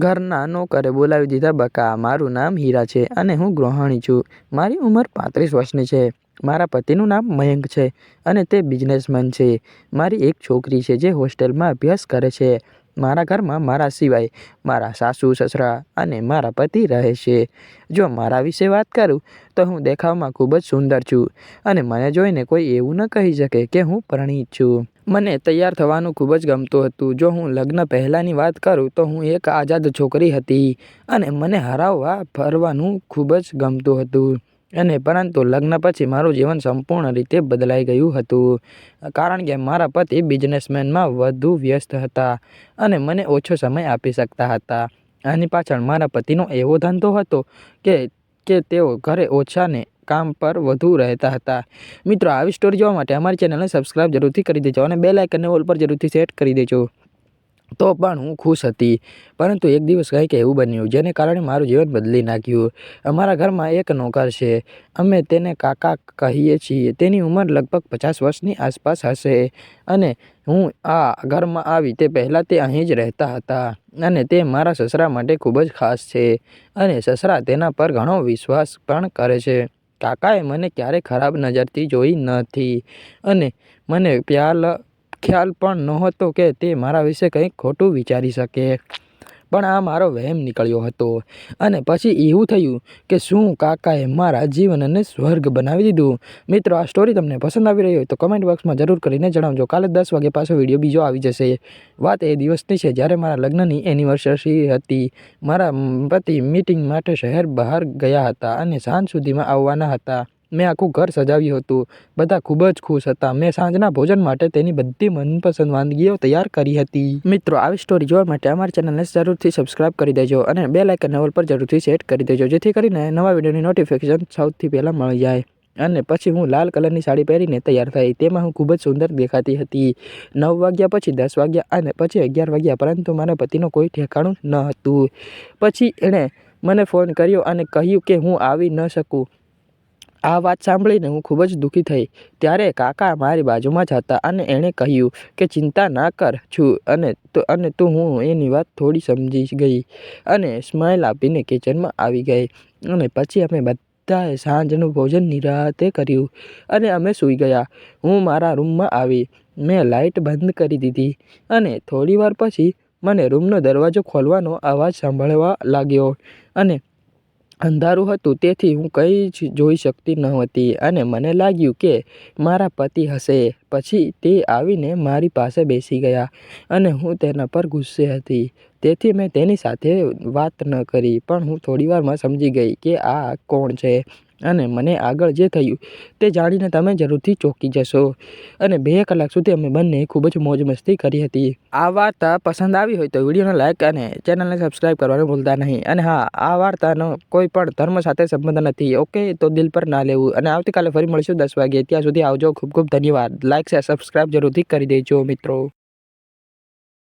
ઘરના નોકરે બોલાવી દીધા, બકા, મારું નામ હીરા છે અને હું ગૃહિણી છું. મારી ઉંમર પાંત્રીસ વર્ષની છે. મારા પતિનું નામ મયંક છે અને તે બિઝનેસમેન છે. મારી એક છોકરી છે જે હોસ્ટેલમાં અભ્યાસ કરે છે. મારા ઘરમાં મારા સિવાય મારા સાસુ, સસરા અને મારા પતિ રહે છે. જો મારા વિશે વાત કરું, તો હું દેખાવમાં ખૂબ જ સુંદર છું અને મને જોઈને કોઈ એવું ન કહી શકે કે હું પરણિત છું. મને તૈયાર થવાનું ખૂબ જ ગમતું હતું. જો હું લગ્ન પહેલાંની વાત કરું તો હું એક આઝાદ છોકરી હતી અને મને હરાવવા, ફરવાનું ખૂબ જ ગમતું હતું. અને પરંતુ લગ્ન પછી મારું જીવન સંપૂર્ણ રીતે બદલાઈ ગયું હતું, કારણ કે મારા પતિ બિઝનેસમેનમાં વધુ વ્યસ્ત હતા અને મને ઓછો સમય આપી શકતા હતા. આની પાછળ મારા પતિનો એવો ધંધો હતો કે કે તેઓ ઘરે ઓછા ને કામ પર વધુ રહેતા હતા. મિત્રો, આવી સ્ટોરી જોવા માટે અમારી ચેનલને સબસ્ક્રાઈબ જરૂરથી કરી દેજો અને બે લાઇકનને ઓલ પર જરૂરથી સેટ કરી દેજો. તો પણ હું ખુશ હતી. પરંતુ એક દિવસ કંઈક એવું બન્યું, જેને કારણે મારું જીવન બદલી નાખ્યું. અમારા ઘરમાં એક નોકર છે. અમે તેને કાકા કહીએ છીએ, તેની ઉંમર લગભગ પચાસ વર્ષની આસપાસ હશે. અને હું આ ઘરમાં આવી તે પહેલાં તે અહીં જ રહેતા હતા. અને તે મારા સસરા માટે ખૂબ જ ખાસ છે. અને સસરા તેના પર ઘણો વિશ્વાસ પણ કરે છે. કાકાએ મને ક્યારેય ખરાબ નજરથી જોઈ નથી. અને મને પ્યાલ ખ્યાલ પણ નહોતો કે તે મારા વિશે કંઈક ખોટું વિચારી શકે. પણ આ મારો વહેમ નીકળ્યો હતો અને પછી એવું થયું કે શું કાકાએ મારા જીવનને સ્વર્ગ બનાવી દીધું. મિત્રો, આ સ્ટોરી તમને પસંદ આવી રહી હોય તો કમેન્ટ બોક્સમાં જરૂર કરીને જણાવજો. કાલે દસ વાગે પાછો વીડિયો બીજો આવી જશે. વાત એ દિવસની છે જ્યારે મારા લગ્નની એનિવર્સરી હતી. મારા પતિ મીટિંગ માટે શહેર બહાર ગયા હતા અને સાંજ સુધીમાં આવવાના હતા. મેં આખું ઘર સજાવ્યું હતું. બધા ખૂબ જ ખુશ હતા. મેં સાંજના ભોજન માટે તેની બધી મનપસંદ વાનગીઓ તૈયાર કરી હતી. મિત્રો, આવી સ્ટોરી જોવા માટે અમારી ચેનલને જરૂરથી સબસ્ક્રાઇબ કરી દેજો અને બે લાઇકન નવલ પર જરૂરથી સેટ કરી દેજો, જેથી કરીને નવા વિડીયોની નોટિફિકેશન સૌથી પહેલાં મળી જાય. અને પછી હું લાલ કલરની સાડી પહેરીને તૈયાર થઈ. તેમાં હું ખૂબ જ સુંદર દેખાતી હતી. નવ વાગ્યા પછી દસ વાગ્યા અને પછી અગિયાર વાગ્યા પરંતુ મારા પતિનો કોઈ ઠેકાણું ન હતું. પછી એણે મને ફોન કર્યો અને કહ્યું કે હું આવી ન શકું. આ વાત સાંભળીને હું ખૂબ જ દુઃખી થઈ. ત્યારે કાકા મારી બાજુમાં જ હતા અને એણે કહ્યું કે, ચિંતા ના કર, છું અને તો, અને તું હું એની વાત થોડી સમજી ગઈ. અને સ્માઇલ આપીને કિચનમાં આવી ગઈ. અને પછી અમે બધાએ સાંજનું ભોજન નિરાતે કર્યું અને અમે સૂઈ ગયા. હું મારા રૂમમાં આવી. મેં લાઇટ બંધ કરી દીધી અને થોડી વાર પછી મને રૂમનો દરવાજો ખોલવાનો અવાજ સાંભળવા લાગ્યો અને અંધારું હતું, તેથી હું કંઈ જ જોઈ શકતી નહોતી અને મને લાગ્યું કે મારા પતિ હશે. પછી તે આવીને મારી પાસે બેસી ગયા અને હું તેના પર ગુસ્સે હતી. તેથી મેં તેની સાથે વાત ન કરી, પણ હું થોડીવારમાં સમજી ગઈ કે આ કોણ છે. અને મને આગળ જે થયું તે જાણીને તમે જરૂરથી ચોંકી જશો. અને બે કલાક સુધી અમે બંને ખૂબ જ મોજ મસ્તી કરી હતી. આ વાર્તા પસંદ આવી હોય તો વિડીયોને લાઇક અને ચેનલને સબસ્ક્રાઈબ કરવાનું ભૂલતા નહીં. અને હા, આ વાર્તાનો કોઈ પણ ધર્મ સાથે સંબંધ નથી. ઓકે, તો દિલ પર ના લેવું. અને આવતીકાલે ફરી મળીશું દસ વાગે ત્યાં સુધી આવજો. ખૂબ ખૂબ ધન્યવાદ. લાઇક શેર સબસ્ક્રાઈબ જરૂરથી કરી દેજો, મિત્રો.